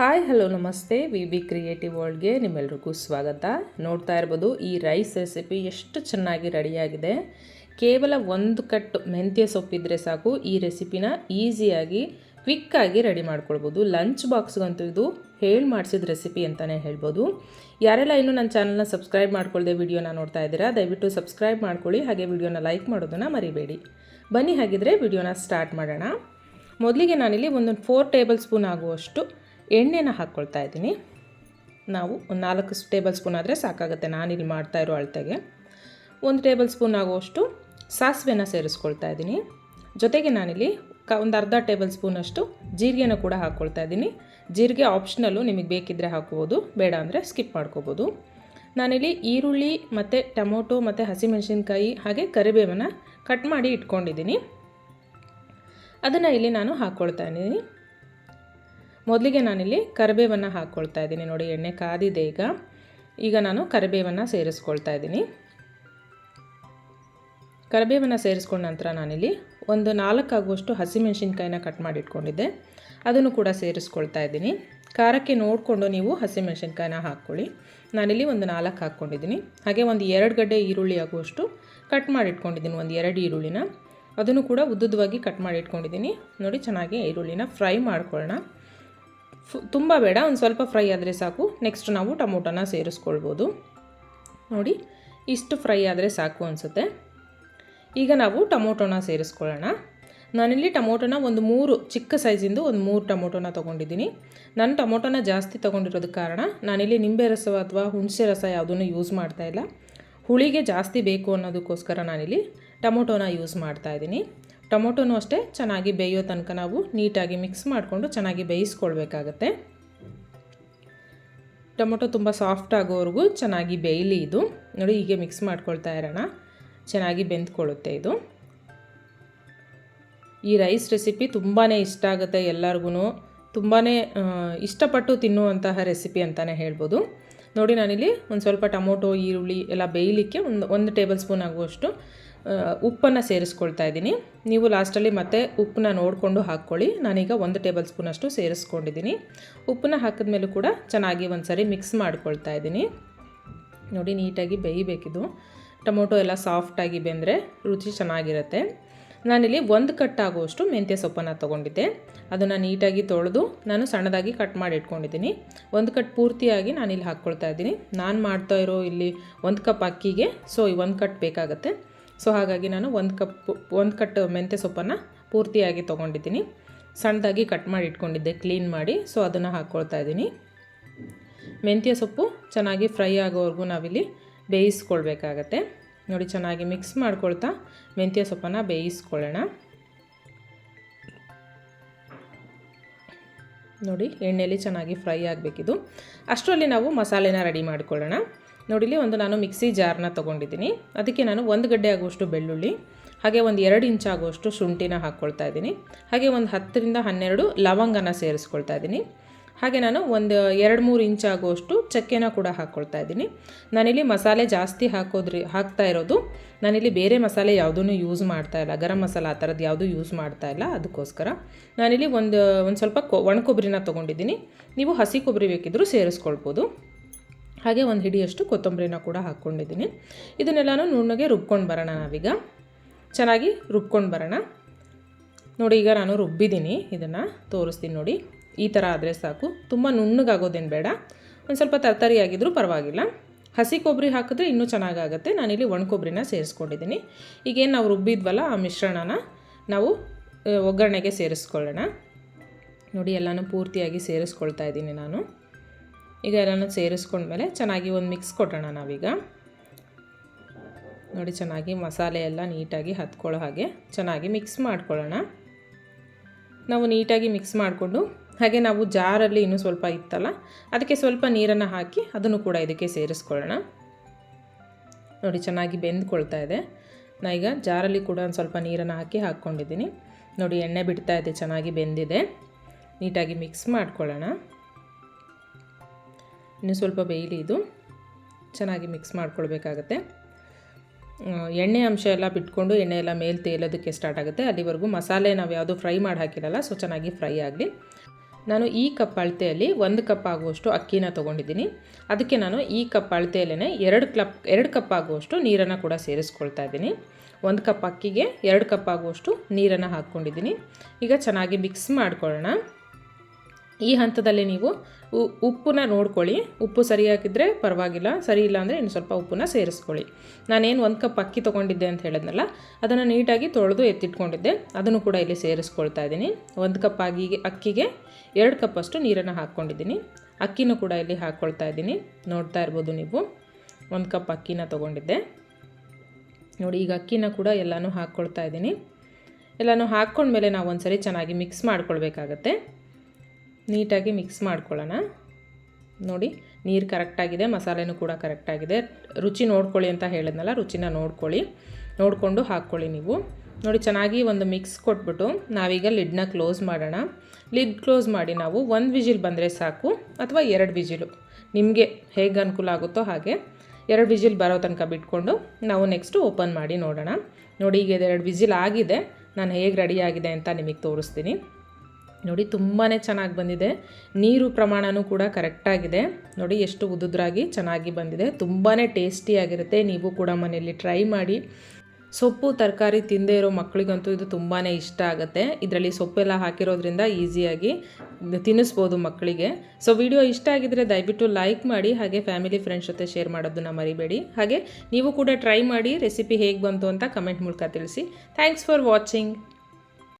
Hi, hello, namaste. V B creative ವರ್ಲ್ಡ್ಗೆ ನಿಮ್ಮೆಲ್ರಿಗೂ ಸ್ವಾಗತ. ನೋಡ್ತಾ ಇರ್ಬೋದು, ಈ ರೈಸ್ ರೆಸಿಪಿ ಎಷ್ಟು ಚೆನ್ನಾಗಿ ರೆಡಿಯಾಗಿದೆ. ಕೇವಲ ಒಂದು ಕಟ್ಟು ಮೆಂತ್ಯ ಸೊಪ್ಪಿದ್ರೆ ಸಾಕು. ಈ ರೆಸಿಪಿನ ಈಸಿಯಾಗಿ, ಕ್ವಿಕ್ಕಾಗಿ ರೆಡಿ ಮಾಡ್ಕೊಳ್ಬೋದು. ಲಂಚ್ ಬಾಕ್ಸ್ಗಂತೂ ಇದು ಹೇಳಿ ಮಾಡಿಸಿದ ರೆಸಿಪಿ ಅಂತಲೇ ಹೇಳ್ಬೋದು. ಯಾರೆಲ್ಲ ಇನ್ನೂ ನನ್ನ ಚಾನಲ್ನ ಸಬ್ಸ್ಕ್ರೈಬ್ ಮಾಡ್ಕೊಳ್ಳದೆ ವಿಡಿಯೋನ ನೋಡ್ತಾ ಇದ್ದೀರಾ, ದಯವಿಟ್ಟು ಸಬ್ಸ್ಕ್ರೈಬ್ ಮಾಡ್ಕೊಳ್ಳಿ. ಹಾಗೆ ವಿಡಿಯೋನ ಲೈಕ್ ಮಾಡೋದನ್ನು ಮರಿಬೇಡಿ. ಬನ್ನಿ, ಹಾಗಿದ್ರೆ ವಿಡಿಯೋನ ಸ್ಟಾರ್ಟ್ ಮಾಡೋಣ. ಮೊದಲಿಗೆ ನಾನಿಲ್ಲಿ ಒಂದೊಂದು ಫೋರ್ ಟೇಬಲ್ ಸ್ಪೂನ್ ಆಗುವಷ್ಟು ಎಣ್ಣೆನ ಹಾಕ್ಕೊಳ್ತಾ ಇದ್ದೀನಿ. ನಾವು ಒಂದು ನಾಲ್ಕು ಟೇಬಲ್ ಸ್ಪೂನ್ ಆದರೆ ಸಾಕಾಗುತ್ತೆ. ನಾನಿಲ್ಲಿ ಮಾಡ್ತಾ ಇರೋ ಅಳತೆಗೆ. ಒಂದು ಟೇಬಲ್ ಸ್ಪೂನ್ ಆಗುವಷ್ಟು ಸಾಸಿವೆನ ಸೇರಿಸ್ಕೊಳ್ತಾ ಇದ್ದೀನಿ. ಜೊತೆಗೆ ನಾನಿಲ್ಲಿ ಕ ಒಂದು ಅರ್ಧ ಟೇಬಲ್ ಸ್ಪೂನಷ್ಟು ಜೀರಿಗೆನ ಕೂಡ ಹಾಕ್ಕೊಳ್ತಾ ಇದ್ದೀನಿ. ಜೀರಿಗೆ ಆಪ್ಷನಲ್ಲು ನಿಮಗೆ ಬೇಕಿದ್ದರೆ ಹಾಕ್ಬೋದು, ಬೇಡ ಅಂದರೆ ಸ್ಕಿಪ್ ಮಾಡ್ಕೋಬೋದು. ನಾನಿಲ್ಲಿ ಈರುಳ್ಳಿ ಮತ್ತು ಟೊಮೊಟೊ ಮತ್ತು ಹಸಿಮೆಣಸಿನ್ಕಾಯಿ ಹಾಗೆ ಕರಿಬೇವನ್ನು ಕಟ್ ಮಾಡಿ ಇಟ್ಕೊಂಡಿದ್ದೀನಿ. ಅದನ್ನು ಇಲ್ಲಿ ನಾನು ಹಾಕ್ಕೊಳ್ತಾ ಇದ್ದೀನಿ. ಮೊದಲಿಗೆ ನಾನಿಲ್ಲಿ ಕರಿಬೇವನ್ನು ಹಾಕ್ಕೊಳ್ತಾ ಇದ್ದೀನಿ. ನೋಡಿ, ಎಣ್ಣೆ ಕಾದಿದೆ ಈಗ. ಈಗ ನಾನು ಕರಿಬೇವನ್ನು ಸೇರಿಸ್ಕೊಳ್ತಾ ಇದ್ದೀನಿ. ಕರಿಬೇವನ್ನು ಸೇರಿಸ್ಕೊಂಡ ನಂತರ ನಾನಿಲ್ಲಿ ಒಂದು ನಾಲ್ಕಾಗುವಷ್ಟು ಹಸಿಮೆಣ್ಸಿನ್ಕಾಯಿನ ಕಟ್ ಮಾಡಿಟ್ಕೊಂಡಿದ್ದೆ. ಅದನ್ನು ಕೂಡ ಸೇರಿಸ್ಕೊಳ್ತಾ ಇದ್ದೀನಿ. ಖಾರಕ್ಕೆ ನೋಡಿಕೊಂಡು ನೀವು ಹಸಿಮೆಣ್ಸಿನ್ಕಾಯಿನ ಹಾಕ್ಕೊಳ್ಳಿ. ನಾನಿಲ್ಲಿ ಒಂದು ನಾಲ್ಕು ಹಾಕ್ಕೊಂಡಿದ್ದೀನಿ. ಹಾಗೆ ಒಂದು ಎರಡು ಗಡ್ಡೆ ಈರುಳ್ಳಿ ಆಗುವಷ್ಟು ಕಟ್ ಮಾಡಿ ಇಟ್ಕೊಂಡಿದ್ದೀನಿ ಒಂದು ಎರಡು ಈರುಳ್ಳಿನ. ಅದನ್ನು ಕೂಡ ಉದ್ದುದ್ದವಾಗಿ ಕಟ್ ಮಾಡಿ ಇಟ್ಕೊಂಡಿದ್ದೀನಿ ನೋಡಿ, ಚೆನ್ನಾಗಿ ಈರುಳ್ಳಿನ ಫ್ರೈ ಮಾಡ್ಕೊಳ್ಳೋಣ. ತುಂಬ ಬೇಡ, ಒಂದು ಸ್ವಲ್ಪ ಫ್ರೈ ಆದರೆ ಸಾಕು. ನೆಕ್ಸ್ಟ್ ನಾವು ಟೊಮೊಟೊನ ಸೇರಿಸ್ಕೊಳ್ಬೋದು. ನೋಡಿ, ಇಷ್ಟು ಫ್ರೈ ಆದರೆ ಸಾಕು ಅನಿಸುತ್ತೆ. ಈಗ ನಾವು ಟೊಮೊಟೊನ ಸೇರಿಸ್ಕೊಳ್ಳೋಣ. ನಾನಿಲ್ಲಿ ಟೊಮೊಟೊನ ಒಂದು ಮೂರು, ಚಿಕ್ಕ ಸೈಜಿಂದು ಒಂದು ಮೂರು ಟೊಮೊಟೊನ ತೊಗೊಂಡಿದ್ದೀನಿ. ನಾನು ಟೊಮೊಟೊನ ಜಾಸ್ತಿ ತೊಗೊಂಡಿರೋದಕ್ಕೆ ಕಾರಣ, ನಾನಿಲ್ಲಿ ನಿಂಬೆ ರಸ ಅಥವಾ ಹುಣಸೆ ರಸ ಯಾವುದನ್ನು ಯೂಸ್ ಮಾಡ್ತಾಯಿಲ್ಲ ಹುಳಿಗೆ ಜಾಸ್ತಿ ಬೇಕು ಅನ್ನೋದಕ್ಕೋಸ್ಕರ ನಾನಿಲ್ಲಿ ಟೊಮೊಟೊನ ಯೂಸ್ ಮಾಡ್ತಾಯಿದ್ದೀನಿ ಟೊಮೊಟೊನೂ ಅಷ್ಟೇ ಚೆನ್ನಾಗಿ ಬೇಯೋ ತನಕ ನಾವು ನೀಟಾಗಿ ಮಿಕ್ಸ್ ಮಾಡಿಕೊಂಡು ಚೆನ್ನಾಗಿ ಬೇಯಿಸ್ಕೊಳ್ಬೇಕಾಗತ್ತೆ. ಟೊಮೊಟೊ ತುಂಬ ಸಾಫ್ಟ್ ಆಗೋವರೆಗೂ ಚೆನ್ನಾಗಿ ಬೇಯಲಿ ಇದು. ನೋಡಿ, ಹೀಗೆ ಮಿಕ್ಸ್ ಮಾಡ್ಕೊಳ್ತಾ ಇರೋಣ. ಚೆನ್ನಾಗಿ ಬೆಂದ್ಕೊಳ್ಳುತ್ತೆ ಇದು. ಈ ರೈಸ್ ರೆಸಿಪಿ ತುಂಬಾ ಇಷ್ಟ ಆಗುತ್ತೆ ಎಲ್ಲರಿಗೂ ತುಂಬಾ ಇಷ್ಟಪಟ್ಟು ತಿನ್ನುವಂತಹ ರೆಸಿಪಿ ಅಂತಲೇ ಹೇಳ್ಬೋದು. ನೋಡಿ, ನಾನಿಲ್ಲಿ ಒಂದು ಸ್ವಲ್ಪ ಟೊಮೊಟೊ, ಈರುಳ್ಳಿ ಎಲ್ಲ ಬೇಯಲಿಕ್ಕೆ ಒಂದು ಒಂದು ಟೇಬಲ್ ಸ್ಪೂನ್ ಆಗುವಷ್ಟು ಉಪ್ಪನ್ನು ಸೇರಿಸ್ಕೊಳ್ತಾ ಇದ್ದೀನಿ. ನೀವು ಲಾಸ್ಟಲ್ಲಿ ಮತ್ತೆ ಉಪ್ಪನ್ನ ನೋಡಿಕೊಂಡು ಹಾಕ್ಕೊಳ್ಳಿ. ನಾನೀಗ ಒಂದು ಟೇಬಲ್ ಸ್ಪೂನಷ್ಟು ಸೇರಿಸ್ಕೊಂಡಿದ್ದೀನಿ. ಉಪ್ಪನ್ನ ಹಾಕಿದ ಮೇಲೂ ಕೂಡ ಚೆನ್ನಾಗಿ ಒಂದು ಸರಿ ಮಿಕ್ಸ್ ಮಾಡ್ಕೊಳ್ತಾ ಇದ್ದೀನಿ. ನೋಡಿ, ನೀಟಾಗಿ ಬೇಯಬೇಕಿದು. ಟೊಮೊಟೊ ಎಲ್ಲ ಸಾಫ್ಟಾಗಿ ಬೆಂದರೆ ರುಚಿ ಚೆನ್ನಾಗಿರುತ್ತೆ. ನಾನಿಲ್ಲಿ ಒಂದು ಕಟ್ ಆಗುವಷ್ಟು ಮೆಂತ್ಯ ಸೊಪ್ಪನ್ನು ತೊಗೊಂಡಿದ್ದೆ. ಅದನ್ನು ನೀಟಾಗಿ ತೊಳೆದು ನಾನು ಸಣ್ಣದಾಗಿ ಕಟ್ ಮಾಡಿ ಇಟ್ಕೊಂಡಿದ್ದೀನಿ. ಒಂದು ಕಟ್ ಪೂರ್ತಿಯಾಗಿ ನಾನಿಲ್ಲಿ ಹಾಕ್ಕೊಳ್ತಾ ಇದ್ದೀನಿ. ನಾನು ಮಾಡ್ತಾ ಇರೋ ಇಲ್ಲಿ ಒಂದು ಕಪ್ ಅಕ್ಕಿಗೆ, ಸೊ ಒಂದು ಕಟ್ ಬೇಕಾಗುತ್ತೆ. ಸೊ ಹಾಗಾಗಿ ನಾನು ಒಂದು ಕಪ್ ಒಂದು ಕಟ್ ಮೆಂತ್ಯ ಸೊಪ್ಪನ್ನು ಪೂರ್ತಿಯಾಗಿ ತೊಗೊಂಡಿದ್ದೀನಿ. ಸಣ್ಣದಾಗಿ ಕಟ್ ಮಾಡಿ ಇಟ್ಕೊಂಡಿದ್ದೆ ಕ್ಲೀನ್ ಮಾಡಿ. ಸೊ ಅದನ್ನು ಹಾಕ್ಕೊಳ್ತಾ ಇದ್ದೀನಿ. ಮೆಂತ್ಯ ಸೊಪ್ಪು ಚೆನ್ನಾಗಿ ಫ್ರೈ ಆಗೋವರೆಗೂ ನಾವಿಲ್ಲಿ ಬೇಯಿಸ್ಕೊಳ್ಬೇಕಾಗತ್ತೆ. ನೋಡಿ, ಚೆನ್ನಾಗಿ ಮಿಕ್ಸ್ ಮಾಡ್ಕೊಳ್ತಾ ಮೆಂತ್ಯ ಸೊಪ್ಪನ್ನು ಬೇಯಿಸ್ಕೊಳ್ಳೋಣ. ನೋಡಿ ಎಣ್ಣೆಯಲ್ಲಿ ಚೆನ್ನಾಗಿ ಫ್ರೈ ಆಗಬೇಕಿದು. ಅಷ್ಟರಲ್ಲಿ ನಾವು ಮಸಾಲೆನ ರೆಡಿ ಮಾಡ್ಕೊಳ್ಳೋಣ. ನೋಡಿಲಿ ಒಂದು ನಾನು ಮಿಕ್ಸಿ ಜಾರ್ನ ತೊಗೊಂಡಿದ್ದೀನಿ. ಅದಕ್ಕೆ ನಾನು ಒಂದು ಗಡ್ಡೆ ಆಗುವಷ್ಟು ಬೆಳ್ಳುಳ್ಳಿ, ಹಾಗೆ ಒಂದು ಎರಡು ಇಂಚ್ ಆಗುವಷ್ಟು ಶುಂಠಿನ ಹಾಕ್ಕೊಳ್ತಾ ಇದ್ದೀನಿ. ಹಾಗೆ ಒಂದು ಹತ್ತರಿಂದ ಹನ್ನೆರಡು ಲವಂಗನ ಸೇರಿಸ್ಕೊಳ್ತಾ ಇದ್ದೀನಿ. ಹಾಗೆ ನಾನು ಒಂದು ಎರಡು ಮೂರು ಇಂಚ್ ಆಗುವಷ್ಟು ಚಕ್ಕೆನ ಕೂಡ ಹಾಕ್ಕೊಳ್ತಾ ಇದ್ದೀನಿ. ನಾನಿಲ್ಲಿ ಮಸಾಲೆ ಜಾಸ್ತಿ ಹಾಕೋದ್ರಿ, ಹಾಕ್ತಾ ಇರೋದು. ನಾನಿಲ್ಲಿ ಬೇರೆ ಮಸಾಲೆ ಯಾವುದೂ ಯೂಸ್ ಮಾಡ್ತಾ ಇಲ್ಲ. ಗರಂ ಮಸಾಲ ಆ ಥರದ್ದು ಯಾವುದೂ ಯೂಸ್ ಮಾಡ್ತಾ ಇಲ್ಲ ಅದಕ್ಕೋಸ್ಕರ. ನಾನಿಲ್ಲಿ ಒಂದು ಒಂದು ಸ್ವಲ್ಪ ಕೊ, ಒಣ ಕೊಬ್ಬರಿನ ತೊಗೊಂಡಿದ್ದೀನಿ. ನೀವು ಹಸಿ ಕೊಬ್ಬರಿ ಬೇಕಿದ್ದರೂ ಸೇರಿಸ್ಕೊಳ್ಬೋದು. ಹಾಗೆ ಒಂದು ಹಿಡಿಯಷ್ಟು ಕೊತ್ತಂಬರಿನ ಕೂಡ ಹಾಕ್ಕೊಂಡಿದ್ದೀನಿ. ಇದನ್ನೆಲ್ಲನೂ ನುಣ್ಣಗೆ ರುಬ್ಕೊಂಡು ಬರೋಣ ನಾವೀಗ. ಚೆನ್ನಾಗಿ ರುಬ್ಕೊಂಡು ಬರೋಣ. ನೋಡಿ, ಈಗ ನಾನು ರುಬ್ಬಿದ್ದೀನಿ ಇದನ್ನು. ತೋರಿಸ್ತೀನಿ ನೋಡಿ. ಈ ಥರ ಆದರೆ ಸಾಕು. ತುಂಬ ನುಣ್ಣಗಾಗೋದೇನು ಬೇಡ. ಒಂದು ಸ್ವಲ್ಪ ತರಕಾರಿ ಆಗಿದ್ದರೂ ಪರವಾಗಿಲ್ಲ. ಹಸಿ ಕೊಬ್ಬರಿ ಹಾಕಿದ್ರೆ ಇನ್ನೂ ಚೆನ್ನಾಗಾಗುತ್ತೆ. ನಾನಿಲ್ಲಿ ಒಣ ಕೊಬ್ಬರಿನ ಸೇರಿಸ್ಕೊಂಡಿದ್ದೀನಿ. ಈಗೇನು ನಾವು ರುಬ್ಬಿದ್ವಲ್ಲ ಆ ಮಿಶ್ರಣನ ನಾವು ಒಗ್ಗರಣೆಗೆ ಸೇರಿಸ್ಕೊಳ್ಳೋಣ. ನೋಡಿ, ಎಲ್ಲನೂ ಪೂರ್ತಿಯಾಗಿ ಸೇರಿಸ್ಕೊಳ್ತಾ ಇದ್ದೀನಿ ನಾನು. ಈಗ ಎಲ್ಲನೂ ಸೇರಿಸ್ಕೊಂಡ್ಮೇಲೆ ಚೆನ್ನಾಗಿ ಒಂದು ಮಿಕ್ಸ್ ಕೊಡೋಣ ನಾವೀಗ. ನೋಡಿ, ಚೆನ್ನಾಗಿ ಮಸಾಲೆ ಎಲ್ಲ ನೀಟಾಗಿ ಹತ್ಕೊಳ್ಳೋ ಹಾಗೆ ಚೆನ್ನಾಗಿ ಮಿಕ್ಸ್ ಮಾಡ್ಕೊಳ್ಳೋಣ. ನಾವು ನೀಟಾಗಿ ಮಿಕ್ಸ್ ಮಾಡಿಕೊಂಡು, ಹಾಗೆ ನಾವು ಜಾರಲ್ಲಿ ಇನ್ನೂ ಸ್ವಲ್ಪ ಇತ್ತಲ್ಲ, ಅದಕ್ಕೆ ಸ್ವಲ್ಪ ನೀರನ್ನು ಹಾಕಿ ಅದನ್ನು ಕೂಡ ಇದಕ್ಕೆ ಸೇರಿಸ್ಕೊಳ್ಳೋಣ. ನೋಡಿ, ಚೆನ್ನಾಗಿ ಬೆಂದ್ಕೊಳ್ತಾ ಇದೆ. ನಾ ಈಗ ಜಾರಲ್ಲಿ ಕೂಡ ಒಂದು ಸ್ವಲ್ಪ ನೀರನ್ನು ಹಾಕಿ ಹಾಕ್ಕೊಂಡಿದ್ದೀನಿ. ನೋಡಿ, ಎಣ್ಣೆ ಬಿಡ್ತಾ ಇದೆ, ಚೆನ್ನಾಗಿ ಬೆಂದಿದೆ. ನೀಟಾಗಿ ಮಿಕ್ಸ್ ಮಾಡ್ಕೊಳ್ಳೋಣ. ಇನ್ನು ಸ್ವಲ್ಪ ಬೇಯಲಿ ಇದು ಚೆನ್ನಾಗಿ ಮಿಕ್ಸ್ ಮಾಡ್ಕೊಳ್ಬೇಕಾಗತ್ತೆ. ಎಣ್ಣೆ ಅಂಶ ಎಲ್ಲ ಬಿಟ್ಕೊಂಡು ಎಣ್ಣೆ ಎಲ್ಲ ಮೇಲೆ ತೇಲೋದಕ್ಕೆ ಸ್ಟಾರ್ಟ್ ಆಗುತ್ತೆ. ಅಲ್ಲಿವರೆಗೂ ಮಸಾಲೆ ನಾವು ಯಾವುದು ಫ್ರೈ ಮಾಡಿ ಹಾಕಿರಲ್ಲ ಸೊ ಚೆನ್ನಾಗಿ ಫ್ರೈ ಆಗಲಿ. ನಾನು ಈ ಕಪ್ ಅಳತೆಯಲ್ಲಿ ಒಂದು ಕಪ್ ಆಗುವಷ್ಟು ಅಕ್ಕಿನ ತೊಗೊಂಡಿದ್ದೀನಿ. ಅದಕ್ಕೆ ನಾನು ಈ ಕಪ್ ಅಳತೆಯಲ್ಲೇ ಎರಡು ಕ್ಲಪ್, ಎರಡು ಕಪ್ ಆಗುವಷ್ಟು ನೀರನ್ನು ಕೂಡ ಸೇರಿಸ್ಕೊಳ್ತಾ ಇದ್ದೀನಿ. ಒಂದು ಕಪ್ ಅಕ್ಕಿಗೆ ಎರಡು ಕಪ್ ಆಗುವಷ್ಟು ನೀರನ್ನು ಹಾಕ್ಕೊಂಡಿದ್ದೀನಿ. ಈಗ ಚೆನ್ನಾಗಿ ಮಿಕ್ಸ್ ಮಾಡ್ಕೊಳ್ಳೋಣ. ಈ ಹಂತದಲ್ಲಿ ನೀವು ಉಪ್ಪನ್ನ ನೋಡ್ಕೊಳ್ಳಿ. ಉಪ್ಪು ಸರಿ ಹಾಕಿದ್ರೆ ಪರವಾಗಿಲ್ಲ. ಸರಿ ಇಲ್ಲ ಅಂದರೆ ಇನ್ನು ಸ್ವಲ್ಪ ಉಪ್ಪನ್ನ ಸೇರಿಸ್ಕೊಳ್ಳಿ. ನಾನೇನು ಒಂದು ಕಪ್ ಅಕ್ಕಿ ತೊಗೊಂಡಿದ್ದೆ ಅಂತ ಹೇಳಿದ್ನಲ್ಲ, ಅದನ್ನು ನೀಟಾಗಿ ತೊಳೆದು ಎತ್ತಿಟ್ಕೊಂಡಿದ್ದೆ. ಅದನ್ನು ಕೂಡ ಇಲ್ಲಿ ಸೇರಿಸ್ಕೊಳ್ತಾ ಇದ್ದೀನಿ. ಒಂದು ಕಪ್ ಆಗಿ ಅಕ್ಕಿಗೆ ಎರಡು ಕಪ್ಪಷ್ಟು ನೀರನ್ನು ಹಾಕ್ಕೊಂಡಿದ್ದೀನಿ. ಅಕ್ಕಿನೂ ಕೂಡ ಇಲ್ಲಿ ಹಾಕ್ಕೊಳ್ತಾ ಇದ್ದೀನಿ. ನೋಡ್ತಾ ಇರ್ಬೋದು ನೀವು. ಒಂದು ಕಪ್ ಅಕ್ಕಿನ ತೊಗೊಂಡಿದ್ದೆ. ನೋಡಿ, ಈಗ ಅಕ್ಕಿನ ಕೂಡ ಎಲ್ಲನೂ ಹಾಕ್ಕೊಳ್ತಾ ಇದ್ದೀನಿ. ಎಲ್ಲನೂ ಹಾಕ್ಕೊಂಡ್ಮೇಲೆ ನಾವು ಒಂದ್ಸರಿ ಚೆನ್ನಾಗಿ ಮಿಕ್ಸ್ ಮಾಡ್ಕೊಳ್ಬೇಕಾಗತ್ತೆ. ನೀಟಾಗಿ ಮಿಕ್ಸ್ ಮಾಡ್ಕೊಳ್ಳೋಣ. ನೋಡಿ, ನೀರು ಕರೆಕ್ಟಾಗಿದೆ ಮಸಾಲೆನೂ ಕೂಡ ಕರೆಕ್ಟಾಗಿದೆ ರುಚಿ ನೋಡ್ಕೊಳ್ಳಿ ಅಂತ ಹೇಳಿದ್ನಲ್ಲ, ರುಚಿನ ನೋಡ್ಕೊಳ್ಳಿ. ನೋಡಿಕೊಂಡು ಹಾಕ್ಕೊಳ್ಳಿ ನೀವು. ನೋಡಿ, ಚೆನ್ನಾಗಿ ಒಂದು ಮಿಕ್ಸ್ ಕೊಟ್ಬಿಟ್ಟು ನಾವೀಗ ಲಿಡ್ನ ಕ್ಲೋಸ್ ಮಾಡೋಣ. ಲಿಡ್ ಕ್ಲೋಸ್ ಮಾಡಿ ನಾವು ಒಂದು ವಿಜಿಲ್ ಬಂದರೆ ಸಾಕು, ಅಥವಾ ಎರಡು ವಿಜಿಲು. ನಿಮಗೆ ಹೇಗೆ ಅನುಕೂಲ ಆಗುತ್ತೋ ಹಾಗೆ ಎರಡು ವಿಜಿಲ್ ಬರೋ ತನಕ ಬಿಟ್ಕೊಂಡು ನಾವು ನೆಕ್ಸ್ಟು ಓಪನ್ ಮಾಡಿ ನೋಡೋಣ. ನೋಡಿ, ಈಗ ಎರಡು ವಿಜಿಲ್ ಆಗಿದೆ. ನಾನು ಹೇಗೆ ರೆಡಿ ಆಗಿದೆ ಅಂತ ನಿಮಗೆ ತೋರಿಸ್ತೀನಿ. ನೋಡಿ ತುಂಬಾ ಚೆನ್ನಾಗಿ ಬಂದಿದೆ. ನೀರು ಪ್ರಮಾಣವೂ ಕೂಡ ಕರೆಕ್ಟಾಗಿದೆ ನೋಡಿ, ಎಷ್ಟು ಉದುದ್ರಾಗಿ ಚೆನ್ನಾಗಿ ಬಂದಿದೆ. ತುಂಬಾ ಟೇಸ್ಟಿಯಾಗಿರುತ್ತೆ ನೀವು ಕೂಡ ಮನೆಯಲ್ಲಿ ಟ್ರೈ ಮಾಡಿ. ಸೊಪ್ಪು, ತರಕಾರಿ ತಿಂದೇ ಇರೋ ಮಕ್ಕಳಿಗಂತೂ ಇದು ತುಂಬಾ ಇಷ್ಟ ಆಗುತ್ತೆ. ಇದರಲ್ಲಿ ಸೊಪ್ಪೆಲ್ಲ ಹಾಕಿರೋದ್ರಿಂದ ಈಸಿಯಾಗಿ ತಿನ್ನಿಸ್ಬೋದು ಮಕ್ಕಳಿಗೆ ಸೊ ವಿಡಿಯೋ ಇಷ್ಟ ಆಗಿದ್ರೆ ದಯವಿಟ್ಟು ಲೈಕ್ ಮಾಡಿ, ಹಾಗೆ ಫ್ಯಾಮಿಲಿ ಫ್ರೆಂಡ್ಸ್ ಜೊತೆ ಶೇರ್ ಮಾಡೋದನ್ನ ಮರಿಬೇಡಿ. ಹಾಗೆ, ನೀವು ಕೂಡ ಟ್ರೈ ಮಾಡಿ ರೆಸಿಪಿ ಹೇಗೆ ಬಂತು ಅಂತ ಕಮೆಂಟ್ ಮೂಲಕ ತಿಳಿಸಿ. Thanks for watching